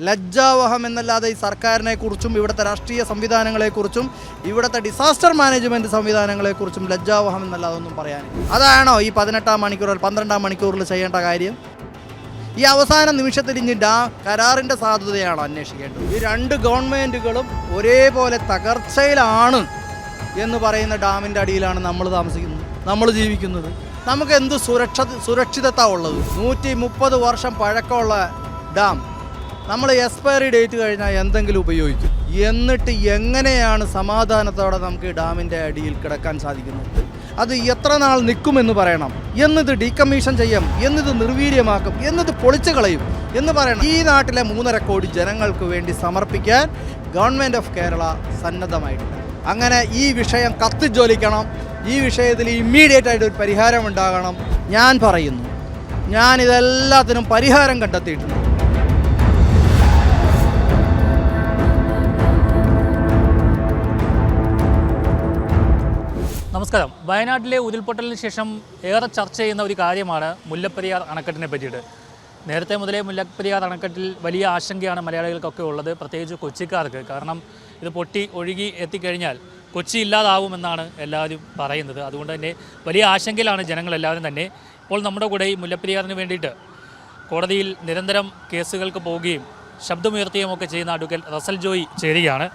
ലജ്ജാവഹം എന്നല്ലാതെ ഈ സർക്കാരിനെ കുറിച്ചും ഇവിടുത്തെ രാഷ്ട്രീയ സംവിധാനങ്ങളെക്കുറിച്ചും ഇവിടുത്തെ ഡിസാസ്റ്റർ മാനേജ്മെന്റ് സംവിധാനങ്ങളെക്കുറിച്ചും ലജ്ജാവഹം എന്നല്ലാതെ ഒന്നും പറയാനില്ല. അതാണോ ഈ പതിനെട്ടാം മണിക്കൂറിൽ പന്ത്രണ്ടാം മണിക്കൂറിൽ ചെയ്യേണ്ട കാര്യം? ഈ അവസാന നിമിഷത്തിൽ ഇനി ഡാ കരാറിന്റെ സാധ്യതയാണോ അന്വേഷിക്കേണ്ടത്. ഈ രണ്ട് ഗവൺമെന്റുകളും ഒരേപോലെ തകർച്ചയിലാണ് എന്ന് പറയുന്ന ഡാമിന്റെ അടിയിലാണ് നമ്മൾ താമസിക്കുന്നത് നമ്മൾ ജീവിക്കുന്നത്. നമുക്ക് എന്ത് സുരക്ഷ സുരക്ഷിതത്വ ഉള്ളത്? നൂറ്റി മുപ്പത് വർഷം പഴക്കമുള്ള ഡാം. നമ്മൾ എക്സ്പയറി ഡേറ്റ് കഴിഞ്ഞാൽ എന്തെങ്കിലും ഉപയോഗിക്കും. എന്നിട്ട് എങ്ങനെയാണ് സമാധാനത്തോടെ നമുക്ക് ഡാമിന്റെ അടിയിൽ കിടക്കാൻ സാധിക്കുന്നത്? അത് എത്ര നാൾ നിൽക്കുമെന്ന് പറയണം. എന്നിത് ഡീകമ്മീഷൻ ചെയ്യാം. എന്നിത് നിർവീര്യമാക്കും. എന്നിത് പൊളിച്ചു കളയും എന്ന് പറയണം. ഈ നാട്ടിലെ മൂന്നര കോടി ജനങ്ങൾക്ക് വേണ്ടി സമർപ്പിക്കാൻ ഗവൺമെന്റ് ഓഫ് കേരള സന്നദ്ധമായിട്ടുണ്ട്. അങ്ങനെ ഈ വിഷയം കത്തിജ്വലിക്കണം. ഈ വിഷയത്തിൽ ഇമ്മീഡിയറ്റ് ആയിട്ട് ഒരു പരിഹാരം ഉണ്ടാകണം. ഞാൻ പറയുന്നു. ഞാൻ ഇതെല്ലാത്തിനും പരിഹാരം കണ്ടെത്തിയിട്ടുണ്ട്. നമസ്കാരം. വയനാട്ടിലെ ഉരുൾപൊട്ടലിന് ശേഷം ഏറെ ചർച്ച ചെയ്യുന്ന ഒരു കാര്യമാണ് മുല്ലപ്പെരിയാർ അണക്കെട്ടിനെ പറ്റിയിട്ട്. നേരത്തെ മുതലേ മുല്ലപ്പെരിയാർ അണക്കെട്ടിൽ വലിയ ആശങ്കയാണ് മലയാളികൾക്കൊക്കെ ഉള്ളത് പ്രത്യേകിച്ച് കൊച്ചിക്കാർക്ക്. കാരണം ഇത് പൊട്ടി ഒഴുകി എത്തിക്കഴിഞ്ഞാൽ കൊച്ചി ഇല്ലാതാവുമെന്നാണ് എല്ലാവരും പറയുന്നത്. അതുകൊണ്ട് തന്നെ വലിയ ആശങ്കയിലാണ് ജനങ്ങളെല്ലാവരും തന്നെ. ഇപ്പോൾ നമ്മുടെ കൂടെ ഈ മുല്ലപ്പെരിയാറിന് വേണ്ടിയിട്ട് കോടതിയിൽ നിരന്തരം കേസുകൾക്ക് പോവുകയും ശബ്ദമുയർത്തുകയും ഒക്കെ ചെയ്യുന്ന അഡ്വക്കേറ്റ് റസൽ ജോയി ചേരുകയാണ്.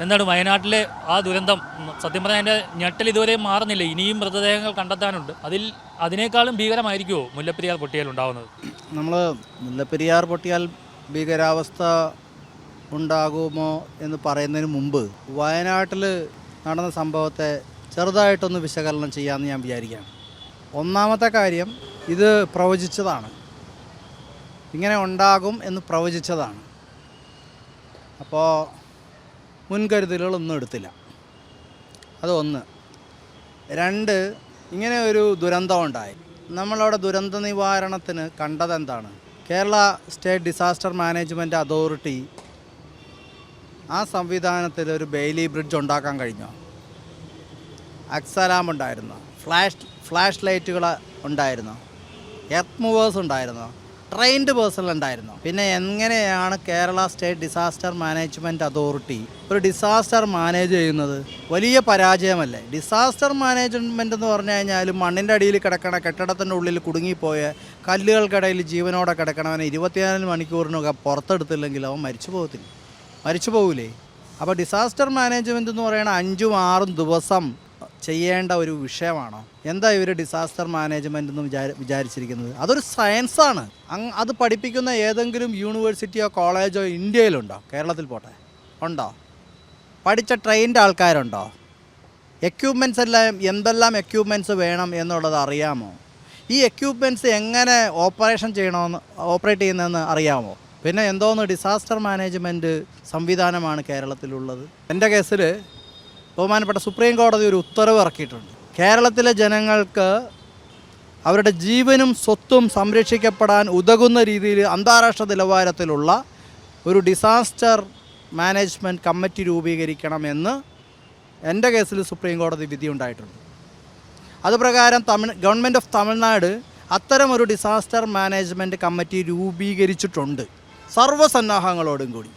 എന്താണ് വയനാട്ടിലെ ആ ദുരന്തം? സത്യം പറഞ്ഞാൽ അതിന്റെ ഞെട്ടൽ ഇതുവരെ മാറുന്നില്ല. ഇനിയും മൃതദേഹങ്ങൾ കണ്ടെത്താനുണ്ട്. അതിൽ അതിനേക്കാളും ഭീകരമായിരിക്കുമോ മുല്ലപ്പെരിയാർ പൊട്ടിയാൽ ഉണ്ടാവുന്നത്? നമ്മൾ മുല്ലപ്പെരിയാർ പൊട്ടിയാൽ ഭീകരാവസ്ഥ ഉണ്ടാകുമോ എന്ന് പറയുന്നതിന് മുമ്പ് വയനാട്ടിൽ നടന്ന സംഭവത്തെ ചെറുതായിട്ടൊന്ന് വിശകലനം ചെയ്യാമെന്ന് ഞാൻ വിചാരിക്കുകയാണ്. ഒന്നാമത്തെ കാര്യം ഇത് പ്രവചിച്ചതാണ്. ഇങ്ങനെ ഉണ്ടാകും എന്ന് പ്രവചിച്ചതാണ്. അപ്പോൾ മുൻകരുതലുകളൊന്നും എടുത്തില്ല. അതൊന്ന്. രണ്ട് ഇങ്ങനെ ഒരു ദുരന്തം ഉണ്ടായി. നമ്മളവിടെ ദുരന്ത നിവാരണത്തിന് കണ്ടതെന്താണ് Kerala state disaster management authority ആ സംവിധാനത്തിൽ ഒരു ബെയിലി ബ്രിഡ്ജ് ഉണ്ടാക്കാൻ കഴിഞ്ഞോ? അക്സലാം ഉണ്ടായിരുന്നോ? ഫ്ലാഷ് ഫ്ലാഷ് ലൈറ്റുകൾ ഉണ്ടായിരുന്നു? എർത്ത് മൂവേഴ്സ് ഉണ്ടായിരുന്നു? ട്രെയിൻഡ് പേഴ്സൺ ഉണ്ടായിരുന്നു. പിന്നെ എങ്ങനെയാണ് Kerala state disaster management authority ഒരു ഡിസാസ്റ്റർ മാനേജ് ചെയ്യുന്നത്? വലിയ പരാജയമല്ലേ? ഡിസാസ്റ്റർ മാനേജ്മെന്റ് എന്ന് പറഞ്ഞു കഴിഞ്ഞാൽ മണ്ണിന്റെ അടിയിൽ കിടക്കണ കെട്ടിടത്തിന്റെ ഉള്ളിൽ കുടുങ്ങിപ്പോയ കല്ലുകൾക്കിടയിൽ ജീവനോടെ കിടക്കണവനെ ഇരുപത്തിനാല് മണിക്കൂറിനൊക്കെ പുറത്തെടുത്തില്ലെങ്കിൽ അവൻ മരിച്ചു പോകത്തില്ല. മരിച്ചു പോകൂലേ? അപ്പോൾ ഡിസാസ്റ്റർ മാനേജ്മെന്റ് എന്ന് പറയുന്ന അഞ്ചും ആറും ദിവസം ചെയ്യേണ്ട ഒരു വിഷയമാണോ? എന്താ ഇവർ ഡിസാസ്റ്റർ മാനേജ്മെന്റ് എന്ന് വിചാരി വിചാരിച്ചിരിക്കുന്നത്? അതൊരു സയൻസാണ് അങ് അത് പഠിപ്പിക്കുന്ന ഏതെങ്കിലും യൂണിവേഴ്സിറ്റിയോ കോളേജോ ഇന്ത്യയിലുണ്ടോ? കേരളത്തിൽ പോട്ടെ. ഉണ്ടോ? പഠിച്ച ട്രെയിൻഡ് ആൾക്കാരുണ്ടോ? എക്യൂപ്മെന്റ്സ് എല്ലാം എന്തെല്ലാം എക്യൂപ്മെന്റ്സ് വേണം എന്നുള്ളത് അറിയാമോ? ഈ എക്യൂപ്മെന്റ്സ് എങ്ങനെ ഓപ്പറേഷൻ ചെയ്യണമെന്ന് ഓപ്പറേറ്റ് ചെയ്യുന്നതെന്ന് അറിയാമോ? പിന്നെ എന്തോന്ന് ഡിസാസ്റ്റർ മാനേജ്മെന്റ് സംവിധാനമാണ് കേരളത്തിലുള്ളത്? എന്റെ കേസിൽ ബഹുമാനപ്പെട്ട സുപ്രീം കോടതി ഒരു ഉത്തരവ് ഇറക്കിയിട്ടുണ്ട്. കേരളത്തിലെ ജനങ്ങൾക്ക് അവരുടെ ജീവനും സ്വത്തും സംരക്ഷിക്കപ്പെടാൻ ഉതകുന്ന രീതിയിൽ അന്താരാഷ്ട്ര നിലവാരത്തിലുള്ള ഒരു ഡിസാസ്റ്റർ മാനേജ്മെന്റ് കമ്മിറ്റി രൂപീകരിക്കണമെന്ന് എന്റെ കേസിൽ സുപ്രീം കോടതി വിധി ഉണ്ടായിട്ടുണ്ട്. അതുപ്രകാരം തമിഴ് ഗവൺമെന്റ് ഓഫ് തമിഴ്നാട് അത്തരം ഒരു ഡിസാസ്റ്റർ മാനേജ്മെന്റ് കമ്മിറ്റി രൂപീകരിച്ചിട്ടുണ്ട്. സർവസന്നാഹങ്ങളോടും കൂടി.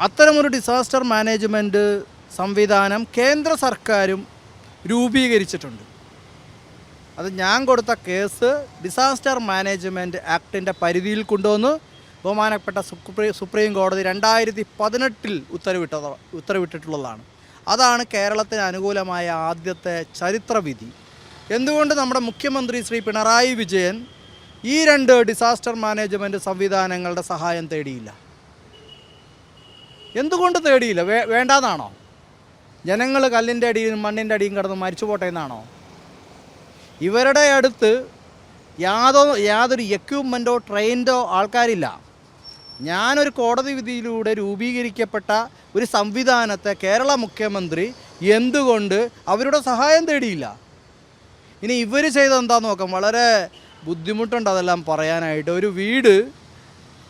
അത്തരമൊരു ഡിസാസ്റ്റർ മാനേജ്മെന്റ് സംവിധാനം കേന്ദ്ര സർക്കാരും രൂപീകരിച്ചിട്ടുണ്ട്. അത് ഞാൻ കൊടുത്ത കേസ് ഡിസാസ്റ്റർ മാനേജ്മെന്റ് ആക്ടിന്റെ പരിധിയിൽ കൊണ്ടുവന്ന് ബഹുമാനപ്പെട്ട സുപ്രീം സുപ്രീം കോടതി രണ്ടായിരത്തി പതിനെട്ടിൽ ഉത്തരവിട്ടത് ഉത്തരവിട്ടിട്ടുള്ളതാണ്. അതാണ് കേരളത്തിന് അനുകൂലമായ ആദ്യത്തെ ചരിത്രവിധി. എന്തുകൊണ്ട് നമ്മുടെ മുഖ്യമന്ത്രി ശ്രീ പിണറായി വിജയൻ ഈ രണ്ട് ഡിസാസ്റ്റർ മാനേജ്മെന്റ് സംവിധാനങ്ങളുടെ സഹായം തേടിയില്ല? എന്തുകൊണ്ട് തേടിയില്ല? വേ വേണ്ടാന്നാണോ ജനങ്ങൾ കല്ലിന്റെ അടിയിലും മണ്ണിന്റെ അടിയും കിടന്ന് മരിച്ചു പോട്ടെ എന്നാണോ? ഇവരുടെ അടുത്ത് യാതോ യാതൊരു എക്യുപ്മെന്റോ ട്രെയിൻഡോ ആൾക്കാരില്ല. ഞാനൊരു കോടതി വിധിയിലൂടെ രൂപീകരിക്കപ്പെട്ട ഒരു സംവിധാനത്തെ കേരള മുഖ്യമന്ത്രി എന്തുകൊണ്ട് അവരുടെ സഹായം തേടിയില്ല? ഇനി ഇവർ ചെയ്തെന്താന്ന് നോക്കാം. വളരെ ബുദ്ധിമുട്ടുണ്ട് അതെല്ലാം പറയാനായിട്ട്. ഒരു വീട്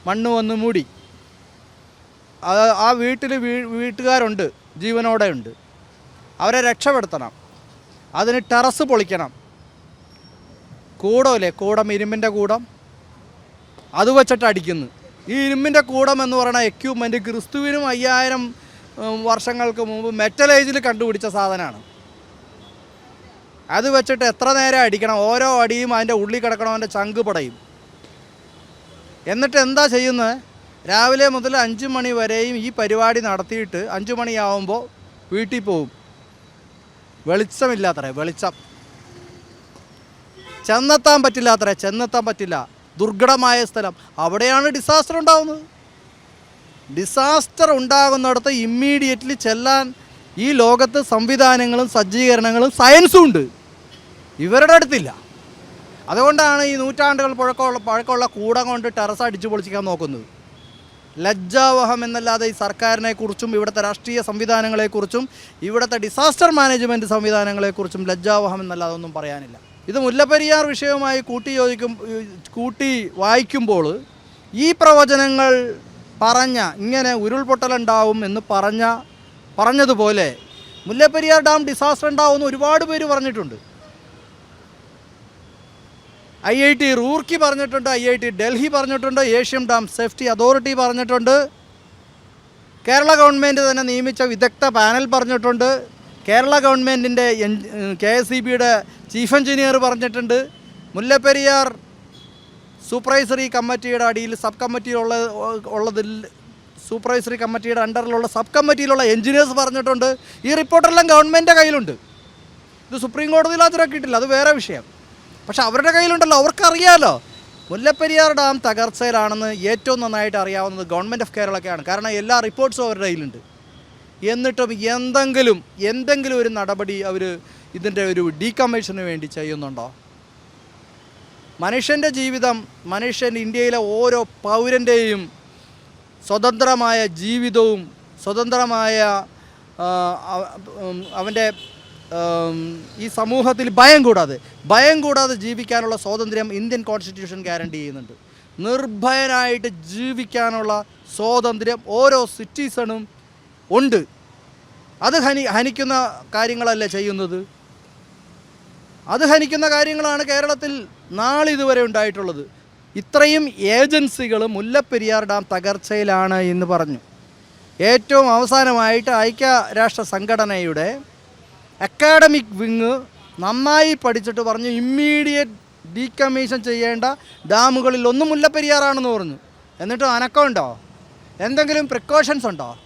മണ്ണ് വന്ന് മൂടി. ആ വീട്ടിൽ വീട്ടുകാരുണ്ട്. ജീവനോടെ ഉണ്ട് അവരെ രക്ഷപ്പെടുത്തണം. അതിന് ടെറസ് പൊളിക്കണം. കൂടമില്ലേ കൂടം ഇരുമ്പിന്റെ കൂടം. അത് വെച്ചിട്ട് അടിക്കുന്നു. ഈ ഇരുമ്പിന്റെ കൂടം എന്ന് പറയുന്ന എക്യുപ്മെന്റ് ക്രിസ്തുവിനും അയ്യായിരം വർഷങ്ങൾക്ക് മുമ്പ് മെറ്റൽ ഏജിൽ കണ്ടുപിടിച്ച സാധനമാണ്. അത് വെച്ചിട്ട് എത്ര നേരം അടിക്കണം? ഓരോ അടിയും അതിന്റെ ഉള്ളിൽ കിടക്കണവന്റെ ചങ്ക് പടയും. എന്നിട്ട് എന്താ ചെയ്യുന്നത് രാവിലെ മുതൽ അഞ്ച് മണി വരെയും ഈ പരിപാടി നടത്തിയിട്ട് അഞ്ച് മണിയാവുമ്പോൾ വീട്ടിൽ പോവും. വെളിച്ചമില്ലാത്രേ വെളിച്ചം. ചെന്നെത്താൻ പറ്റില്ല അത്രേ ചെന്നെത്താൻ പറ്റില്ല. ദുർഘടമായ സ്ഥലം. അവിടെയാണ് ഡിസാസ്റ്റർ ഉണ്ടാകുന്നത് ഡിസാസ്റ്റർ ഉണ്ടാകുന്നിടത്ത് ഇമ്മീഡിയറ്റ്ലി ചെല്ലാൻ ഈ ലോകത്ത് സംവിധാനങ്ങളും സജ്ജീകരണങ്ങളും സയൻസും ഉണ്ട്. ഇവരുടെ അടുത്തില്ല. അതുകൊണ്ടാണ് ഈ നൂറ്റാണ്ടുകൾ പഴക്കമുള്ള പഴക്കമുള്ള കൂടം കൊണ്ട് ടെറസ് അടിച്ചു പൊളിച്ചിക്കാൻ നോക്കുന്നത്. ലജ്ജാവഹം എന്നല്ലാതെ ഈ സർക്കാരിനെക്കുറിച്ചും ഇവിടുത്തെ രാഷ്ട്രീയ സംവിധാനങ്ങളെക്കുറിച്ചും ഇവിടുത്തെ ഡിസാസ്റ്റർ മാനേജ്മെന്റ് സംവിധാനങ്ങളെക്കുറിച്ചും ലജ്ജാവഹം എന്നല്ലാതെ ഒന്നും പറയാനില്ല. ഇത് മുല്ലപ്പെരിയാർ വിഷയവുമായി കൂട്ടി യോജിക്കും കൂട്ടി വായിക്കുമ്പോൾ ഈ പ്രവചനങ്ങൾ പറഞ്ഞ ഇങ്ങനെ ഉരുൾപൊട്ടലുണ്ടാവും എന്ന് പറഞ്ഞ പറഞ്ഞതുപോലെ മുല്ലപ്പെരിയാർ ഡാം ഡിസാസ്റ്റർ ഉണ്ടാവുമെന്ന് ഒരുപാട് പേര് പറഞ്ഞിട്ടുണ്ട്. ഐ ഐ ടി റൂർക്കി പറഞ്ഞിട്ടുണ്ട് ഐ ഐ ടി ഡൽഹി പറഞ്ഞിട്ടുണ്ട് ഏഷ്യൻ ഡാം സേഫ്റ്റി അതോറിറ്റി പറഞ്ഞിട്ടുണ്ട്. കേരള ഗവൺമെന്റ് തന്നെ നിയമിച്ച വിദഗ്ധ പാനൽ പറഞ്ഞിട്ടുണ്ട്. കേരള ഗവൺമെന്റിന്റെ എൻ കെ എസ് ഇ ബിയുടെ ചീഫ് എഞ്ചിനീയർ പറഞ്ഞിട്ടുണ്ട്. മുല്ലപ്പെരിയാർ സൂപ്പർവൈസറി കമ്മിറ്റിയുടെ അടിയിൽ സബ് കമ്മിറ്റിയിലുള്ള ഉള്ളതിൽ സൂപ്പർവൈസറി കമ്മിറ്റിയുടെ അണ്ടറിലുള്ള സബ് കമ്മിറ്റിയിലുള്ള എഞ്ചിനീയേഴ്സ് പറഞ്ഞിട്ടുണ്ട്. ഈ റിപ്പോർട്ടെല്ലാം ഗവൺമെന്റിന്റെ കയ്യിലുണ്ട്. ഇത് സുപ്രീം കോടതിയിൽ ഹാജരാക്കിയിട്ടില്ല അത് വേറെ വിഷയം. പക്ഷെ അവരുടെ കയ്യിലുണ്ടല്ലോ അവർക്കറിയാമല്ലോ മുല്ലപ്പെരിയാർ ഡാം തകർച്ചയിലാണെന്ന് ഏറ്റവും നന്നായിട്ട് അറിയാവുന്നത് ഗവൺമെന്റ് ഓഫ് കേരളക്കാണ്. കാരണം എല്ലാ റിപ്പോർട്ട്സും അവരുടെ കയ്യിലുണ്ട്. എന്നിട്ടും എന്തെങ്കിലും എന്തെങ്കിലും ഒരു നടപടി അവർ ഇതിന്റെ ഒരു ഡീകമ്മീഷന് വേണ്ടി ചെയ്യുന്നുണ്ടോ? മനുഷ്യന്റെ ജീവിതം മനുഷ്യൻ ഇന്ത്യയിലെ ഓരോ പൗരന്റെയും സ്വതന്ത്രമായ ജീവിതവും സ്വതന്ത്രമായ അവന്റെ ഈ സമൂഹത്തിൽ ഭയം കൂടാതെ ഭയം കൂടാതെ ജീവിക്കാനുള്ള സ്വാതന്ത്ര്യം ഇന്ത്യൻ കോൺസ്റ്റിറ്റ്യൂഷൻ ഗ്യാരണ്ടി ചെയ്യുന്നുണ്ട്. നിർഭയനായിട്ട് ജീവിക്കാനുള്ള സ്വാതന്ത്ര്യം ഓരോ സിറ്റിസണും ഉണ്ട്. അത് ഹനി ഹനിക്കുന്ന കാര്യങ്ങളല്ലേ ചെയ്യുന്നത്? അത് ഹനിക്കുന്ന കാര്യങ്ങളാണ് കേരളത്തിൽ നാളിതുവരെ ഉണ്ടായിട്ടുള്ളത്. ഇത്രയും ഏജൻസികൾ മുല്ലപ്പെരിയാർ ഡാം തകർച്ചയിലാണ് എന്ന് പറഞ്ഞു. ഏറ്റവും അവസാനമായിട്ട് ഐക്യരാഷ്ട്ര സംഘടനയുടെ അക്കാഡമിക് വിങ് നന്നായി പഠിച്ചിട്ട് പറഞ്ഞു ഇമ്മീഡിയറ്റ് ഡീകമ്മീഷൻ ചെയ്യേണ്ട ഡാമുകളിൽ ഒന്ന് മുല്ലപ്പെരിയാറാണെന്ന് പറഞ്ഞു. എന്നിട്ട് അനക്കമുണ്ടോ എന്തെങ്കിലും പ്രിക്കോഷൻസ് ഉണ്ടോ?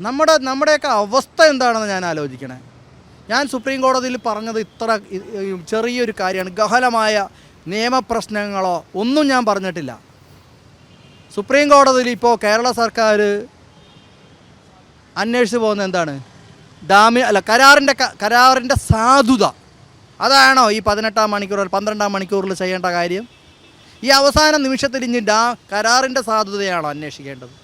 നമ്മുടെ നമ്മുടെയൊക്കെ അവസ്ഥ എന്താണെന്ന് ഞാൻ ആലോചിക്കണേ. ഞാൻ സുപ്രീം കോടതിയിൽ പറഞ്ഞത് ഇത്ര ചെറിയൊരു കാര്യമാണ്. ഗഹലമായ നിയമപ്രശ്നങ്ങളോ ഒന്നും ഞാൻ പറഞ്ഞിട്ടില്ല. സുപ്രീം കോടതിയിൽ ഇപ്പോൾ കേരള സർക്കാർ അന്വേഷിച്ച് പോകുന്നത് എന്താണ്? ഡാമി അല്ല കരാറിന്റെ കരാറിന്റെ സാധുത. അതാണോ ഈ പതിനെട്ടാം മണിക്കൂറിൽ പന്ത്രണ്ടാം മണിക്കൂറിൽ ചെയ്യേണ്ട കാര്യം? ഈ അവസാന നിമിഷത്തിൽ ഇനി ഡാ കരാറിന്റെ സാധുതയാണോ അന്വേഷിക്കേണ്ടത്?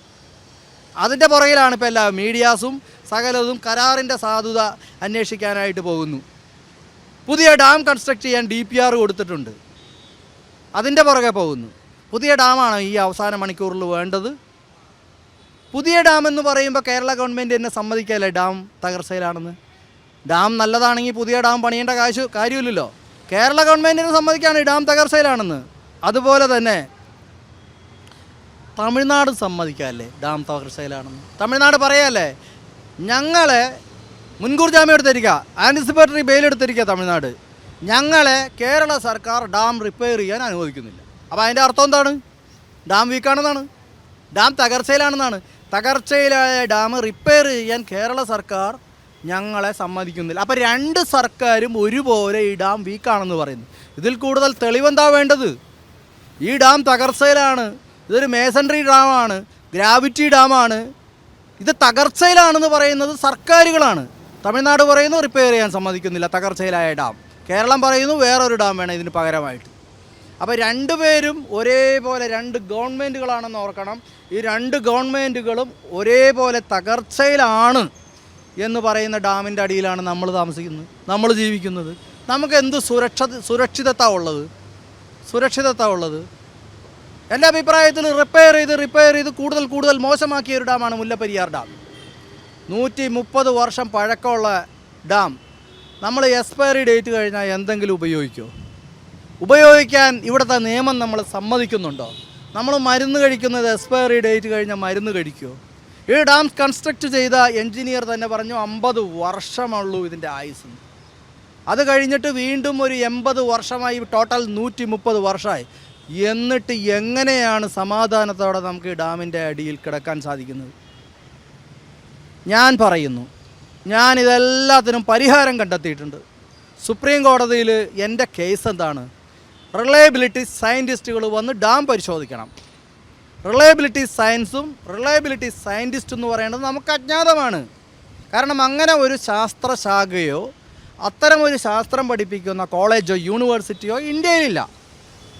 അതിന്റെ പുറകിലാണ് ഇപ്പോൾ എല്ലാ മീഡിയാസും സകലതും കരാറിന്റെ സാധുത അന്വേഷിക്കാനായിട്ട് പോകുന്നു. പുതിയ ഡാം കൺസ്ട്രക്ട് ചെയ്യാൻ ഡി പി ആർ കൊടുത്തിട്ടുണ്ട്. അതിന്റെ പുറകെ പോകുന്നു. പുതിയ ഡാമാണ് ഈ അവസാന മണിക്കൂറിൽ വേണ്ടത്? പുതിയ ഡാം എന്ന് പറയുമ്പോൾ കേരള ഗവൺമെന്റ് എന്നെ സമ്മതിക്കല്ലേ? ഡാം തകർച്ചയിലാണെന്ന്. ഡാം നല്ലതാണെങ്കിൽ പുതിയ ഡാം പണിയേണ്ട കാശ് കാര്യമില്ലല്ലോ. കേരള ഗവൺമെന്റിന് സമ്മതിക്കാണ് ഡാം തകർച്ചയിലാണെന്ന്. അതുപോലെ തന്നെ തമിഴ്നാട് സമ്മതിക്കാല്ലേ ഡാം തകർച്ചയിലാണെന്ന്? തമിഴ്നാട് പറയാല്ലേ? ഞങ്ങളെ മുൻകൂർ ജാമ്യം എടുത്തിരിക്കുക ആന്റിസിപ്പേറ്ററി ബെയിൽ എടുത്തിരിക്കുക തമിഴ്നാട്. ഞങ്ങളെ കേരള സർക്കാർ ഡാം റിപ്പയർ ചെയ്യാൻ അനുവദിക്കുന്നില്ല. അപ്പോൾ അതിന്റെ അർത്ഥം എന്താണ്? ഡാം വീക്കാണെന്നാണ്. ഡാം തകർച്ചയിലാണെന്നാണ്. തകർച്ചയിലായ ഡാം റിപ്പയർ ചെയ്യാൻ കേരള സർക്കാർ ഞങ്ങളെ സമ്മതിക്കുന്നില്ല. അപ്പോൾ രണ്ട് സർക്കാരും ഒരുപോലെ ഈ ഡാം വീക്കാണെന്ന് പറയുന്നു. ഇതിൽ കൂടുതൽ തെളിവെന്താ വേണ്ടത്? ഈ ഡാം തകർച്ചയിലാണ്. ഇതൊരു മേസൺട്രി ഡാമാണ് ഗ്രാവിറ്റി ഡാമാണ് ഇത് തകർച്ചയിലാണെന്ന് പറയുന്നത് സർക്കാരുകളാണ്. തമിഴ്നാട് പറയുന്നു റിപ്പയർ ചെയ്യാൻ സമ്മതിക്കുന്നില്ല തകർച്ചയിലായ ഡാം. കേരളം പറയുന്നു വേറൊരു ഡാം വേണം ഇതിന് പകരമായിട്ട്. അപ്പോൾ രണ്ടുപേരും ഒരേപോലെ രണ്ട് ഗവൺമെന്റുകളാണെന്ന് ഓർക്കണം. ഈ രണ്ട് ഗവൺമെന്റുകളും ഒരേപോലെ തകർച്ചയിലാണ് എന്ന് പറയുന്ന ഡാമിന്റെ അടിയിലാണ് നമ്മൾ താമസിക്കുന്നത് നമ്മൾ ജീവിക്കുന്നത്. നമുക്ക് എന്ത് സുരക്ഷ സുരക്ഷിതത്വ ഉള്ളത്? സുരക്ഷിതത്വ ഉള്ളത്? എന്റെ അഭിപ്രായത്തിൽ റിപ്പയർ ചെയ്ത് റിപ്പയർ ചെയ്ത് കൂടുതൽ കൂടുതൽ മോശമാക്കിയ ഒരു ഡാമാണ് മുല്ലപ്പെരിയാർ ഡാം. നൂറ്റി മുപ്പത് വർഷം പഴക്കമുള്ള ഡാം. നമ്മൾ എക്സ്പയറി ഡേറ്റ് കഴിഞ്ഞാൽ എന്തെങ്കിലും ഉപയോഗിക്കുമോ ഉപയോഗിക്കാൻ ഇവിടുത്തെ നിയമം നമ്മൾ സമ്മതിക്കുന്നുണ്ടോ? നമ്മൾ മരുന്ന് കഴിക്കുന്നത് എക്സ്പയറി ഡേറ്റ് കഴിഞ്ഞ മരുന്ന് കഴിക്കുമോ ഈ ഡാം കൺസ്ട്രക്ട് ചെയ്ത എഞ്ചിനീയർ തന്നെ പറഞ്ഞു അമ്പത് വർഷമുള്ളൂ ഇതിന്റെ ആയുസ് അത് കഴിഞ്ഞിട്ട് വീണ്ടും ഒരു എൺപത് വർഷമായി ടോട്ടൽ നൂറ്റി മുപ്പത് വർഷമായി. എന്നിട്ട് എങ്ങനെയാണ് സമാധാനത്തോടെ നമുക്ക് ഈ ഡാമിന്റെ അടിയിൽ കിടക്കാൻ സാധിക്കുന്നത്? ഞാൻ പറയുന്നു ഞാൻ ഇതെല്ലാത്തിനും പരിഹാരം കണ്ടെത്തിയിട്ടുണ്ട്. സുപ്രീം കോടതിയിൽ എന്റെ കേസ് എന്താണ്? റിലയബിലിറ്റി സയന്റിസ്റ്റുകൾ വന്ന് ഡാം പരിശോധിക്കണം. റിലയബിലിറ്റി സയൻസും റിലയബിലിറ്റി സയന്റിസ്റ്റ് എന്ന് പറയുന്നത് നമുക്ക് അജ്ഞാതമാണ്. കാരണം അങ്ങനെ ഒരു ശാസ്ത്രശാഖയോ അത്തരം ഒരു ശാസ്ത്രം പഠിപ്പിക്കുന്ന കോളേജോ യൂണിവേഴ്സിറ്റിയോ ഇന്ത്യയിലില്ല.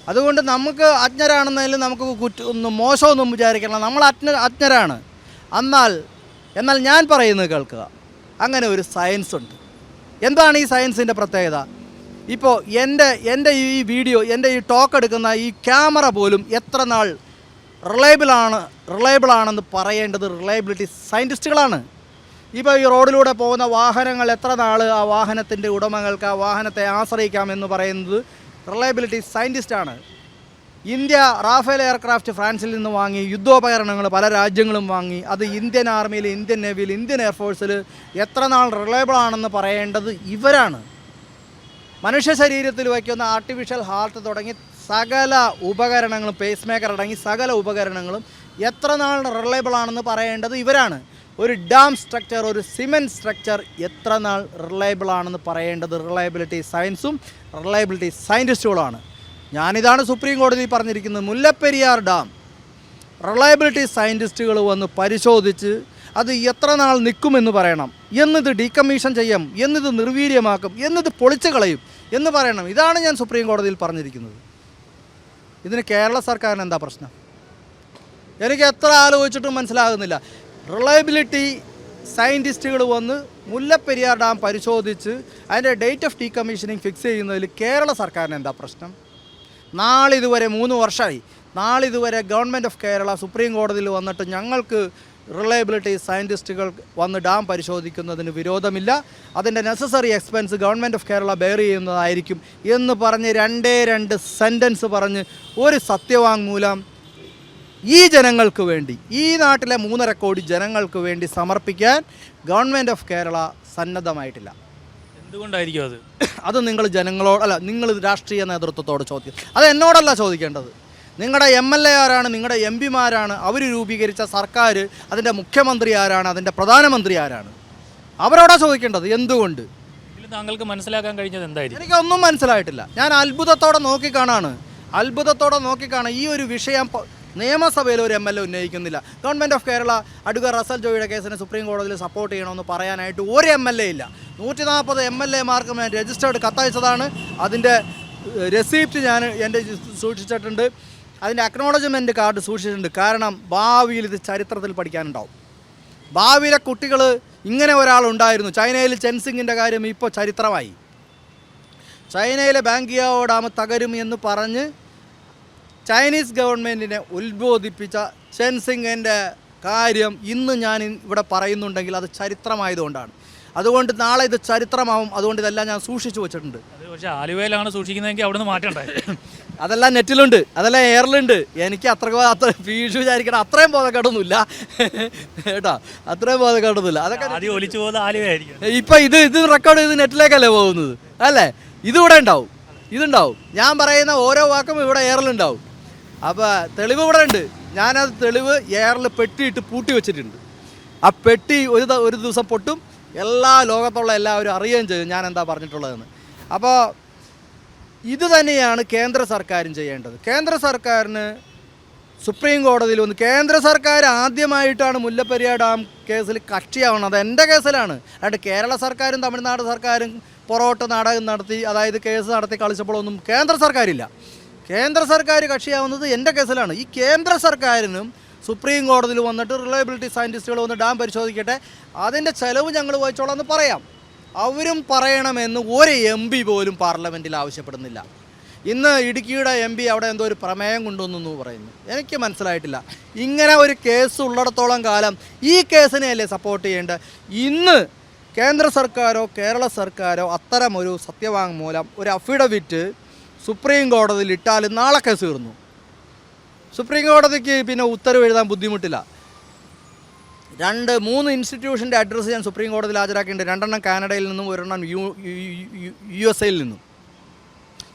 അതുകൊണ്ട് നമുക്ക് അജ്ഞരാണെന്നതിൽ നമുക്ക് കുറ്റ ഒന്നും മോശമൊന്നും വിചാരിക്കണം നമ്മൾ അജ്ഞ അജ്ഞരാണ്. എന്നാൽ എന്നാൽ ഞാൻ പറയുന്നത് കേൾക്കുക. അങ്ങനെ ഒരു സയൻസ് ഉണ്ട്. എന്താണ് ഈ സയൻസിന്റെ പ്രത്യേകത? ഇപ്പോൾ എന്റെ എന്റെ ഈ വീഡിയോ എന്റെ ഈ ടോക്ക് എടുക്കുന്ന ഈ ക്യാമറ പോലും എത്ര നാൾ റിലയബിളാണ് റിലയബിൾ ആണെന്ന് പറയേണ്ടത് റിലയബിലിറ്റി സയന്റിസ്റ്റുകളാണ് ഇപ്പോൾ ഈ റോഡിലൂടെ പോകുന്ന വാഹനങ്ങൾ എത്ര നാൾ ആ വാഹനത്തിന്റെ ഉടമകൾക്ക് ആ വാഹനത്തെ ആശ്രയിക്കാം എന്ന് പറയുന്നത് റിലയബിലിറ്റി സയന്റിസ്റ്റാണ് ഇന്ത്യ റാഫേൽ എയർക്രാഫ്റ്റ് ഫ്രാൻസിൽ നിന്ന് വാങ്ങി യുദ്ധോപകരണങ്ങൾ പല രാജ്യങ്ങളും വാങ്ങി. അത് ഇന്ത്യൻ ആർമിയിൽ ഇന്ത്യൻ നേവിയിൽ ഇന്ത്യൻ എയർഫോഴ്സിൽ എത്ര നാൾ റിലയബിൾ ആണെന്ന് പറയേണ്ടത് ഇവരാണ്. മനുഷ്യ ശരീരത്തിൽ വയ്ക്കുന്ന ആർട്ടിഫിഷ്യൽ ഹാർട്ട് തുടങ്ങി സകല ഉപകരണങ്ങളും പേസ് മേക്കർ അടങ്ങി സകല ഉപകരണങ്ങളും എത്ര നാൾ റിലയബിൾ ആണെന്ന് പറയേണ്ടത് ഇവരാണ്. ഒരു ഡാം സ്ട്രക്ചർ ഒരു സിമെന്റ് സ്ട്രക്ചർ എത്ര നാൾ റിലയബിൾ ആണെന്ന് പറയേണ്ടത് റിലയബിലിറ്റി സയൻസും റിലയബിലിറ്റി സയന്റിസ്റ്റുകളാണ് ഞാനിതാണ് സുപ്രീം കോടതി പറഞ്ഞിരിക്കുന്നത് മുല്ലപ്പെരിയാർ ഡാം റിലയബിലിറ്റി സയന്റിസ്റ്റുകൾ വന്ന് പരിശോധിച്ച് അത് എത്ര നാൾ നിൽക്കുമെന്ന് പറയണം. എന്നിത് ഡീകമ്മീഷൻ ചെയ്യാം എന്നിത് നിർവീര്യമാക്കും എന്നിത് പൊളിച്ചു കളയും എന്ന് പറയണം. ഇതാണ് ഞാൻ സുപ്രീം കോടതിയിൽ പറഞ്ഞിരിക്കുന്നത്. ഇതിന് കേരള സർക്കാരിന് എന്താ പ്രശ്നം? എനിക്ക് എത്ര ആലോചിച്ചിട്ടും മനസ്സിലാകുന്നില്ല. റിലയബിലിറ്റി സയന്റിസ്റ്റുകൾ വന്ന് മുല്ലപ്പെരിയാർ ഡാം പരിശോധിച്ച് അതിന്റെ ഡേറ്റ് ഓഫ് ഡീകമ്മീഷനിങ് ഫിക്സ് ചെയ്യുന്നതിൽ കേരള സർക്കാരിന് എന്താ പ്രശ്നം? നാളിതുവരെ മൂന്ന് വർഷമായി. നാളിതുവരെ ഗവൺമെന്റ് ഓഫ് കേരള സുപ്രീം കോടതിയിൽ വന്നിട്ട് ഞങ്ങൾക്ക് റിലയബിലിറ്റി സയന്റിസ്റ്റുകൾ വന്ന് ഡാം പരിശോധിക്കുന്നതിന് വിരോധമില്ല. അതിന്റെ necessary expense government of Kerala bear ചെയ്യുന്നതായിരിക്കും എന്ന് പറഞ്ഞ് രണ്ടേ രണ്ട് സെന്റൻസ് പറഞ്ഞ് ഒരു സത്യവാങ്മൂലം ഈ ജനങ്ങൾക്ക് വേണ്ടി ഈ നാട്ടിലെ മൂന്നര കോടി ജനങ്ങൾക്ക് വേണ്ടി സമർപ്പിക്കാൻ ഗവൺമെന്റ് ഓഫ് കേരള സന്നദ്ധമായിട്ടില്ല. എന്തുകൊണ്ടായിരിക്കും അത്? അത് നിങ്ങൾ ജനങ്ങളോട് അല്ല നിങ്ങൾ രാഷ്ട്രീയ നേതൃത്വത്തോട് ചോദ്യം. അത് എന്നോടല്ല ചോദിക്കേണ്ടത്. നിങ്ങളുടെ എം എൽ എ ആരാണ് നിങ്ങളുടെ എം പിമാരാണ് അവർ രൂപീകരിച്ച സർക്കാർ അതിന്റെ മുഖ്യമന്ത്രി ആരാണ് അതിന്റെ പ്രധാനമന്ത്രി ആരാണ്? അവരോടാ ചോദിക്കേണ്ടത് എന്തുകൊണ്ട്? താങ്കൾക്ക് മനസ്സിലാക്കാൻ കഴിഞ്ഞത് എന്തായിരിക്കും? എനിക്കൊന്നും മനസ്സിലായിട്ടില്ല. ഞാൻ അത്ഭുതത്തോടെ നോക്കിക്കാണാണ്. അത്ഭുതത്തോടെ നോക്കിക്കാണാൻ ഈ ഒരു വിഷയം നിയമസഭയിൽ ഒരു M L A ഉന്നയിക്കുന്നില്ല. Government of Kerala advocate Russel ജോയിയുടെ കേസിനെ സുപ്രീം കോടതിയിൽ സപ്പോർട്ട് ചെയ്യണമെന്ന് പറയാനായിട്ട് ഒരു എം എൽ എ ഇല്ല. നൂറ്റി നാൽപ്പത് എം എൽ എമാർക്ക് ഞാൻ രജിസ്റ്റേർഡ് കത്തയച്ചതാണ്. അതിന്റെ റെസിപ്റ്റ് ഞാൻ എന്റെ സൂക്ഷിച്ചിട്ടുണ്ട്. അതിന്റെ അക്നോളജ്മെന്റ് കാർഡ് സൂക്ഷിച്ചിട്ടുണ്ട്. കാരണം ഭാവിയിൽ ഇത് ചരിത്രത്തിൽ പഠിക്കാനുണ്ടാവും. ഭാവിയിലെ കുട്ടികൾ ഇങ്ങനെ ഒരാളുണ്ടായിരുന്നു. ചൈനയിൽ ചെൻസിങ്ങിന്റെ കാര്യം ഇപ്പോൾ ചരിത്രമായി. ചൈനയിലെ ബാങ്കിയാവോ ഡാം തകരും എന്ന് പറഞ്ഞ് ചൈനീസ് ഗവൺമെന്റിനെ ഉത്ബോധിപ്പിച്ച ചെൻസിങ്ങിന്റെ കാര്യം ഇന്ന് ഞാൻ ഇവിടെ പറയുന്നുണ്ടെങ്കിൽ അത് ചരിത്രമായതുകൊണ്ടാണ്. അതുകൊണ്ട് നാളെ ഇത് ചരിത്രമാവും. അതുകൊണ്ട് ഇതെല്ലാം ഞാൻ സൂക്ഷിച്ചു വെച്ചിട്ടുണ്ട്. പക്ഷേ ആലുവയിലാണ് സൂക്ഷിക്കുന്നതെങ്കിൽ അവിടുന്ന് മാറ്റണ്ടായി അതെല്ലാം നെറ്റിലുണ്ട് അതെല്ലാം എയറിലുണ്ട്. എനിക്ക് അത്ര അത്ര ഫീഷ് വിചാരിക്കണം അത്രയും ബോധക്കേടൊന്നുമില്ല. കേട്ടോ? അത്രയും ബോധക്കേടൊന്നുമില്ല. അതൊക്കെ ഒലിച്ചു പോകുന്ന ഇപ്പൊ ഇത് ഇത് റെക്കോർഡ് ചെയ്ത് നെറ്റിലേക്കല്ലേ പോകുന്നത്? അല്ലേ? ഇതിവിടെ ഉണ്ടാവും. ഇതുണ്ടാവും. ഞാൻ പറയുന്ന ഓരോ വാക്കും ഇവിടെ എയറിലുണ്ടാവും. അപ്പോൾ തെളിവ് ഇവിടെ ഉണ്ട്. ഞാനത് തെളിവ് എയറിൽ പെട്ടിയിട്ട് പൂട്ടി വെച്ചിട്ടുണ്ട്. ആ പെട്ടി ഒരു ഒരു ദിവസം പൊട്ടും. എല്ലാ ലോകത്തുള്ള എല്ലാവരും അറിയുകയും ചെയ്യും ഞാൻ എന്താ പറഞ്ഞിട്ടുള്ളതെന്ന്. അപ്പോൾ ഇത് തന്നെയാണ് കേന്ദ്ര സർക്കാരും ചെയ്യേണ്ടത്. കേന്ദ്ര സർക്കാരിന് സുപ്രീം കോടതിയിൽ വന്ന് കേന്ദ്ര സർക്കാർ ആദ്യമായിട്ടാണ് മുല്ലപ്പെരിയാർ ഡാം കേസിൽ കക്ഷിയാവുന്നത് എന്റെ കേസിലാണ്. അല്ലാണ്ട് കേരള സർക്കാരും തമിഴ്നാട് സർക്കാരും പൊറോട്ട നാടകം നടത്തി അതായത് കേസ് നടത്തി കളിച്ചപ്പോഴൊന്നും കേന്ദ്ര സർക്കാരില്ല. കേന്ദ്ര സർക്കാർ കക്ഷിയാവുന്നത് എന്റെ കേസിലാണ്. ഈ കേന്ദ്ര സർക്കാരിനും സുപ്രീം കോടതിയിൽ വന്നിട്ട് റിലയബിലിറ്റി സയന്റിസ്റ്റുകൾ വന്ന് ഡാം പരിശോധിക്കട്ടെ അതിന്റെ ചിലവ് ഞങ്ങൾ വഹിച്ചോളാം എന്ന് പറയാം. അവരും പറയണമെന്ന് ഒരു എം പി പോലും പാർലമെന്റിൽ ആവശ്യപ്പെടുന്നില്ല. ഇന്ന് ഇടുക്കിയുടെ എം പി അവിടെ എന്തോ ഒരു പ്രമേയം കൊണ്ടുവന്നു പറയുന്നു. എനിക്ക് മനസ്സിലായിട്ടില്ല. ഇങ്ങനെ ഒരു കേസ് ഉള്ളിടത്തോളം കാലം ഈ കേസിനെയല്ലേ സപ്പോർട്ട് ചെയ്യേണ്ടത്? ഇന്ന് കേന്ദ്ര സർക്കാരോ കേരള സർക്കാരോ അത്തരമൊരു സത്യവാങ്മൂലം ഒരു അഫിഡവിറ്റ് സുപ്രീം കോടതിയിൽ ഇട്ടാൽ നാളെ കേസ് തീർന്നു. സുപ്രീം കോടതിക്ക് പിന്നെ ഉത്തരവ് എഴുതാൻ ബുദ്ധിമുട്ടില്ല. രണ്ട് മൂന്ന് ഇൻസ്റ്റിറ്റ്യൂഷന്റെ അഡ്രസ്സ് ഞാൻ സുപ്രീം കോടതിയിൽ ഹാജരാക്കിയിട്ടുണ്ട് രണ്ടെണ്ണം കാനഡയിൽ നിന്നും ഒരെണ്ണം യു യു എസ് എയിൽ നിന്നും.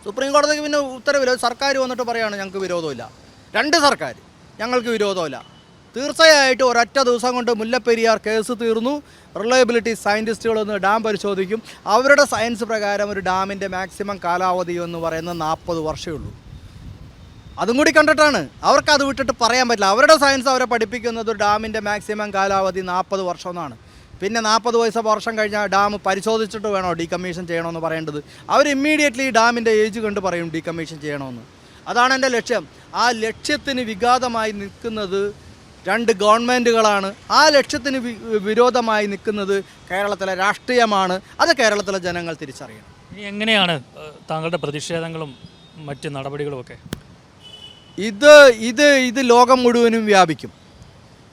സുപ്രീം കോടതിക്ക് പിന്നെ ഉത്തരവില്ല. സർക്കാർ വന്നിട്ട് പറയുകയാണ് ഞങ്ങൾക്ക് വിരോധമില്ല. രണ്ട് സർക്കാർ ഞങ്ങൾക്ക് വിരോധമില്ല. തീർച്ചയായിട്ടും ഒരൊറ്റ ദിവസം കൊണ്ട് മുല്ലപ്പെരിയാർ കേസ് തീർന്നു. റിലയബിലിറ്റി സയന്റിസ്റ്റുകൾ ഒന്ന് ഡാം പരിശോധിക്കും. അവരുടെ സയൻസ് പ്രകാരം ഒരു ഡാമിന്റെ മാക്സിമം കാലാവധി എന്ന് പറയുന്നത് നാൽപ്പത് വർഷമേ ഉള്ളൂ. അതും കൂടി കണ്ടിട്ടാണ്. അവർക്ക് അത് വിട്ടിട്ട് പറയാൻ പറ്റില്ല. അവരുടെ സയൻസ് അവരെ പഠിപ്പിക്കുന്നത് ഡാമിന്റെ മാക്സിമം കാലാവധി നാൽപ്പത് വർഷം എന്നാണ്. പിന്നെ നാൽപ്പത് വയസ്സ് വർഷം കഴിഞ്ഞാൽ ഡാം പരിശോധിച്ചിട്ട് വേണോ ഡീകമ്മീഷൻ ചെയ്യണമെന്ന് പറയേണ്ടത്? അവർ ഇമ്മീഡിയറ്റ്ലി ഡാമിന്റെ ഏജ് കണ്ട് പറയും ഡീകമ്മീഷൻ ചെയ്യണമെന്ന് അതാണ് എന്റെ ലക്ഷ്യം. ആ ലക്ഷ്യത്തിന് വിഘാതമായി നിൽക്കുന്നത് രണ്ട് ഗവൺമെന്റുകളാണ് ആ ലക്ഷ്യത്തിന് വിരോധമായി നിൽക്കുന്നത് കേരളത്തിലെ രാഷ്ട്രീയമാണ്. അത് കേരളത്തിലെ ജനങ്ങൾ തിരിച്ചറിയണം. ഇനി എങ്ങനെയാണ് താങ്കളുടെ പ്രതിഷേധങ്ങളും മറ്റ് നടപടികളുമൊക്കെ? ഇത് ഇത് ഇത് ലോകം മുഴുവനും വ്യാപിക്കും.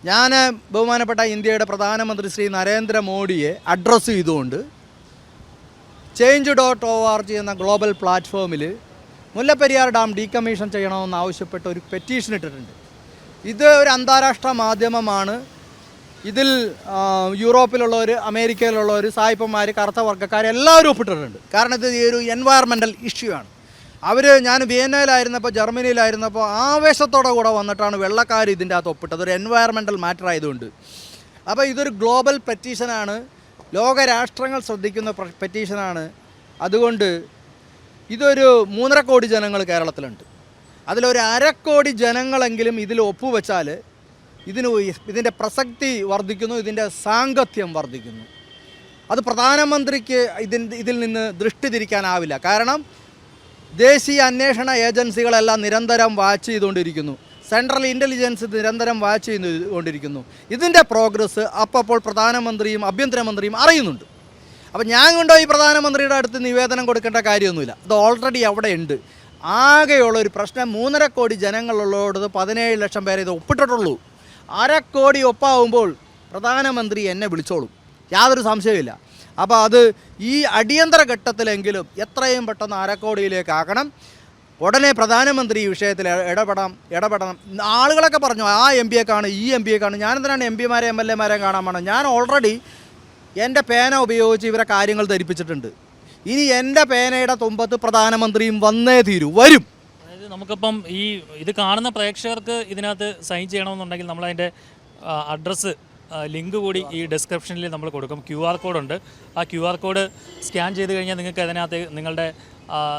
ഞാൻ ബഹുമാനപ്പെട്ട ഇന്ത്യയുടെ പ്രധാനമന്ത്രി ശ്രീ നരേന്ദ്രമോദിയെ അഡ്രസ്സ് ചെയ്തുകൊണ്ട് change dot O R G എന്ന ഗ്ലോബൽ പ്ലാറ്റ്ഫോമിൽ മുല്ലപ്പെരിയാർ ഡാം ഡീകമ്മീഷൻ ചെയ്യണമെന്ന് ആവശ്യപ്പെട്ട ഒരു പെറ്റീഷൻ ഇട്ടിട്ടുണ്ട്. ഇത് ഒരു അന്താരാഷ്ട്ര മാധ്യമമാണ്. ഇതിൽ യൂറോപ്പിലുള്ളവർ അമേരിക്കയിലുള്ളവർ സായിപ്പന്മാർ കറുത്ത വർഗക്കാർ എല്ലാവരും ഒപ്പിട്ടിട്ടുണ്ട്. കാരണം ഇത് ഒരു എൻവയറമെന്റൽ ഇഷ്യൂ ആണ്. അവർ ഞാൻ വിയന്നയിലായിരുന്നപ്പോൾ ജർമ്മനിയിലായിരുന്നപ്പോൾ ആവേശത്തോടെ കൂടെ വന്നിട്ടാണ് വെള്ളക്കാർ ഇതിന്റെ അകത്ത് ഒപ്പിട്ടത്. ഒരു എൻവയറമെന്റൽ മാറ്റർ ആയതുകൊണ്ട്. അപ്പോൾ ഇതൊരു ഗ്ലോബൽ പെറ്റീഷനാണ് ലോകരാഷ്ട്രങ്ങൾ ശ്രദ്ധിക്കുന്ന പെറ്റീഷനാണ് അതുകൊണ്ട് ഇതൊരു മൂന്നര കോടി ജനങ്ങൾ കേരളത്തിലുണ്ട്. അതിലൊരു അരക്കോടി ജനങ്ങളെങ്കിലും ഇതിൽ ഒപ്പുവെച്ചാൽ ഇതിന് ഇതിന്റെ പ്രസക്തി വർദ്ധിക്കുന്നു ഇതിന്റെ സാങ്കത്യം വർദ്ധിക്കുന്നു. അത് പ്രധാനമന്ത്രിക്ക് ഇതിന്റെ ഇതിൽ നിന്ന് ദൃഷ്ടി തിരിക്കാനാവില്ല. കാരണം ദേശീയ അന്വേഷണ ഏജൻസികളെല്ലാം നിരന്തരം വാച്ച് ചെയ്തുകൊണ്ടിരിക്കുന്നു. സെൻട്രൽ ഇന്റലിജൻസ് നിരന്തരം വാച്ച് ചെയ്തുകൊണ്ടിരിക്കുന്നു ഇതിന്റെ പ്രോഗ്രസ് അപ്പോൾ പ്രധാനമന്ത്രിയും ആഭ്യന്തരമന്ത്രിയും അറിയുന്നുണ്ട്. അപ്പോൾ ഞാൻ കൊണ്ടോ ഈ പ്രധാനമന്ത്രിയുടെ അടുത്ത് നിവേദനം കൊടുക്കേണ്ട കാര്യമൊന്നുമില്ല. അത് ഓൾറെഡി അവിടെ ഉണ്ട് ആകെയുള്ള ഒരു പ്രശ്നം മൂന്നര കോടി ജനങ്ങളുള്ളോടത് പതിനേഴ് ലക്ഷം പേരെ ഇത് ഒപ്പിട്ടിട്ടുള്ളൂ. അരക്കോടി കോടി ഒപ്പാവുമ്പോൾ പ്രധാനമന്ത്രി എന്നെ വിളിച്ചോളും. യാതൊരു സംശയമില്ല അപ്പോൾ അത് ഈ അടിയന്തര ഘട്ടത്തിലെങ്കിലും എത്രയും പെട്ടെന്ന് അരക്കോടിയിലേക്ക് ആക്കണം ഉടനെ പ്രധാനമന്ത്രി ഈ വിഷയത്തിൽ ഇട- ഇടപെടാം ഇടപെടണം. ആളുകളൊക്കെ പറഞ്ഞു ആ എം പിയെ കാണും ഈ എം കാണും ഞാനെന്തിനാണ് എം പിമാരെ എം എൽ എമാരെ കാണാൻ വേണം ഞാൻ ഓൾറെഡി എന്റെ പേന ഉപയോഗിച്ച് ഇവരെ കാര്യങ്ങൾ ധരിപ്പിച്ചിട്ടുണ്ട്. ഇനി എന്റെ പേനയുടെ തുമ്പത്ത് പ്രധാനമന്ത്രിയും വന്നേ തീരൂ വരും. അതായത് നമുക്കിപ്പം ഈ ഇത് കാണുന്ന പ്രേക്ഷകർക്ക് ഇതിനകത്ത് സൈൻ ചെയ്യണമെന്നുണ്ടെങ്കിൽ നമ്മളതിന്റെ അഡ്രസ്സ് ലിങ്ക് കൂടി ഈ ഡിസ്ക്രിപ്ഷനിൽ നമ്മൾ കൊടുക്കും. ക്യു ആർ കോഡുണ്ട് ആ ക്യു ആർ കോഡ് സ്കാൻ ചെയ്ത് കഴിഞ്ഞാൽ നിങ്ങൾക്ക് അതിനകത്ത് നിങ്ങളുടെ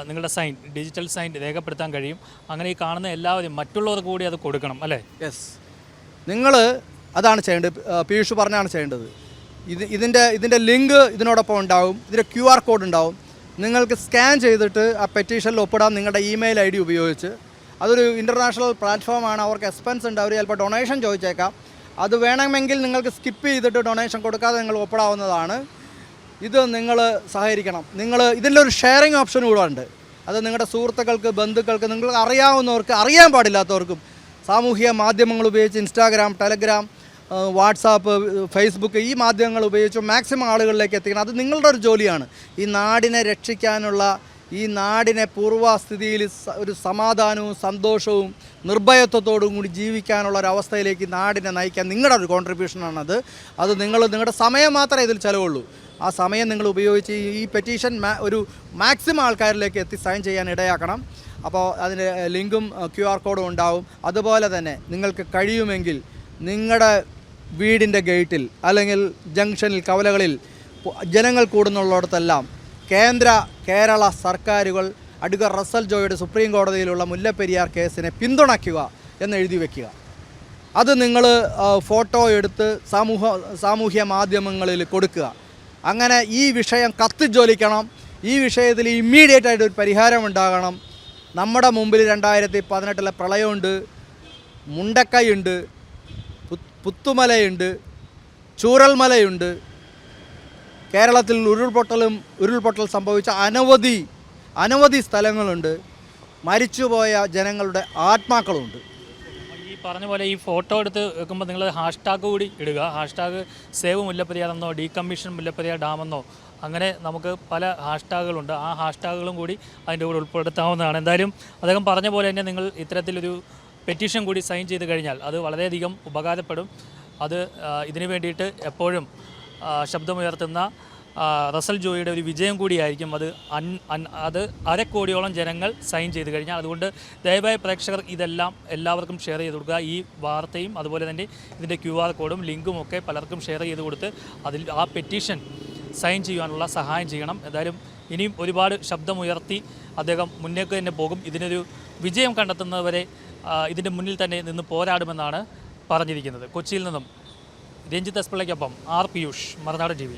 നിങ്ങളുടെ സൈൻ ഡിജിറ്റൽ സൈൻ രേഖപ്പെടുത്താൻ കഴിയും. അങ്ങനെ ഈ കാണുന്ന എല്ലാവരും മറ്റുള്ളവർക്ക് കൂടി അത് കൊടുക്കണം അല്ലേ? യെസ് നിങ്ങൾ അതാണ് ചെയ്യേണ്ടത്. പീയൂഷ് പറഞ്ഞാണ് ചെയ്യേണ്ടത്. ഇത് ഇതിന്റെ ഇതിന്റെ ലിങ്ക് ഇതിനോടൊപ്പം ഉണ്ടാവും. ഇതിന്റെ ക്യു ആർ കോഡ് ഉണ്ടാവും. നിങ്ങൾക്ക് സ്കാൻ ചെയ്തിട്ട് ആ പെറ്റീഷനിൽ ഒപ്പിടാം നിങ്ങളുടെ ഇമെയിൽ ഐ ഡി ഉപയോഗിച്ച്. അതൊരു ഇന്റർനാഷണൽ പ്ലാറ്റ്ഫോമാണ് അവർക്ക് എക്സ്പെൻസ് ഉണ്ട്. അവർ ചിലപ്പോൾ ഡൊണേഷൻ ചോദിച്ചേക്കാം. അത് വേണമെങ്കിൽ നിങ്ങൾക്ക് സ്കിപ്പ് ചെയ്തിട്ട് ഡൊണേഷൻ കൊടുക്കാതെ നിങ്ങൾ ഒപ്പിടാവുന്നതാണ് ഇത് നിങ്ങൾ സഹകരിക്കണം. നിങ്ങൾ ഇതിലൊരു ഷെയറിങ് ഓപ്ഷൻ കൂടെ ഉണ്ട്. അത് നിങ്ങളുടെ സുഹൃത്തുക്കൾക്ക് ബന്ധുക്കൾക്ക് നിങ്ങൾക്ക് അറിയാവുന്നവർക്ക് അറിയാൻ പാടില്ലാത്തവർക്കും സാമൂഹിക മാധ്യമങ്ങൾ ഉപയോഗിച്ച് ഇൻസ്റ്റാഗ്രാം ടെലഗ്രാം വാട്സാപ്പ് ഫേസ്ബുക്ക് ഈ മാധ്യമങ്ങൾ ഉപയോഗിച്ച് മാക്സിമം ആളുകളിലേക്ക് എത്തിക്കണം. അത് നിങ്ങളുടെ ഒരു ജോലിയാണ്. ഈ നാടിനെ രക്ഷിക്കാനുള്ള ഈ നാടിനെ പൂർവസ്ഥിതിയിൽ ഒരു സമാധാനവും സന്തോഷവും നിർഭയത്വത്തോടും കൂടി ജീവിക്കാനുള്ള ഒരു അവസ്ഥയിലേക്ക് നാടിനെ നയിക്കാൻ നിങ്ങളുടെ ഒരു കോൺട്രിബ്യൂഷനാണത്. അത് നിങ്ങൾ നിങ്ങളുടെ സമയം മാത്രമേ ഇതിൽ ചിലവുള്ളൂ. ആ സമയം നിങ്ങൾ ഉപയോഗിച്ച് ഈ- പെറ്റീഷൻ ഒരു മാക്സിമം ആൾക്കാരിലേക്ക് എത്തി സൈൻ ചെയ്യാൻ ഇടയാക്കണം. അപ്പോൾ അതിന്റെ ലിങ്കും ക്യു ആർ കോഡും ഉണ്ടാവും. അതുപോലെ തന്നെ നിങ്ങൾക്ക് കഴിയുമെങ്കിൽ നിങ്ങളുടെ വീടിന്റെ ഗേറ്റിൽ അല്ലെങ്കിൽ ജംഗ്ഷനിൽ കവലകളിൽ ജനങ്ങൾ കൂടുന്നുള്ളിടത്തെല്ലാം കേന്ദ്ര കേരള സർക്കാരുകൾ അഡ്വക്കർ റസൽ ജോയുടെ സുപ്രീം കോടതിയിലുള്ള മുല്ലപ്പെരിയാർ കേസിനെ പിന്തുണയ്ക്കുക എന്ന് എഴുതി വയ്ക്കുക അത് നിങ്ങൾ ഫോട്ടോ എടുത്ത് സാമൂഹ സാമൂഹ്യ മാധ്യമങ്ങളിൽ കൊടുക്കുക. അങ്ങനെ ഈ വിഷയം കത്തിജ്വലിക്കണം. ഈ വിഷയത്തിൽ ഇമ്മീഡിയറ്റ് ആയിട്ട് ഒരു പരിഹാരം ഉണ്ടാകണം. നമ്മുടെ മുമ്പിൽ രണ്ടായിരത്തി പതിനെട്ടിലെ പ്രളയമുണ്ട്. മുണ്ടക്കൈയുണ്ട്. പുത്തുമലയുണ്ട്. ചൂരൽമലയുണ്ട്. കേരളത്തിൽ ഉരുൾപൊട്ടലും ഉരുൾപൊട്ടൽ സംഭവിച്ച അനവധി അനവധി സ്ഥലങ്ങളുണ്ട്. മരിച്ചുപോയ ജനങ്ങളുടെ ആത്മാക്കളുണ്ട്. ഈ പറഞ്ഞ പോലെ ഈ ഫോട്ടോ എടുത്ത് വെക്കുമ്പോൾ നിങ്ങൾ ഹാഷ്ടാഗ് കൂടി ഇടുക. ഹാഷ്ടാഗ് സേവ് മുല്ലപ്പെരിയാറെന്നോ ഡീകമ്മീഷൻ മുല്ലപ്പെരിയാർ ഡാമെന്നോ അങ്ങനെ നമുക്ക് പല ഹാഷ്ടാഗുകളുണ്ട്. ആ ഹാഷ്ടാഗുകളും കൂടി അതിന്റെ കൂടെ ഉൾപ്പെടുത്താവുന്നതാണ്. എന്തായാലും അദ്ദേഹം പറഞ്ഞ പോലെ തന്നെ നിങ്ങൾ ഇത്തരത്തിലൊരു പെറ്റീഷൻ കൂടി സൈൻ ചെയ്ത് കഴിഞ്ഞാൽ അത് വളരെയധികം ഉപകാരപ്പെടും. അത് ഇതിനു വേണ്ടിയിട്ട് എപ്പോഴും ശബ്ദമുയർത്തുന്ന റസൽ ജോയിയുടെ ഒരു വിജയം കൂടിയായിരിക്കും അത് അത് അരക്കോടിയോളം ജനങ്ങൾ സൈൻ ചെയ്ത് കഴിഞ്ഞാൽ. അതുകൊണ്ട് ദയവായി പ്രേക്ഷകർ ഇതെല്ലാം എല്ലാവർക്കും ഷെയർ ചെയ്ത് കൊടുക്കുക. ഈ വാർത്തയും അതുപോലെ തന്നെ ഇതിന്റെ ക്യു ആർ കോഡും ലിങ്കും ഒക്കെ പലർക്കും ഷെയർ ചെയ്ത് കൊടുത്ത് അതിൽ ആ പെറ്റീഷൻ സൈൻ ചെയ്യാനുള്ള സഹായം ചെയ്യണം. എന്തായാലും ഇനിയും ഒരുപാട് ശബ്ദമുയർത്തി അദ്ദേഹം മുന്നേക്ക് തന്നെ പോകും. ഇതിനൊരു വിജയം കണ്ടെത്തുന്നവരെ ഇതിന്റെ മുന്നിൽ തന്നെ നിന്ന് പോരാടുമെന്നാണ് പറഞ്ഞിരിക്കുന്നത്. കൊച്ചിയിൽ നിന്നും Ranjith എസ്പിള്ളയ്ക്കൊപ്പം R Piyush Marunadu T V.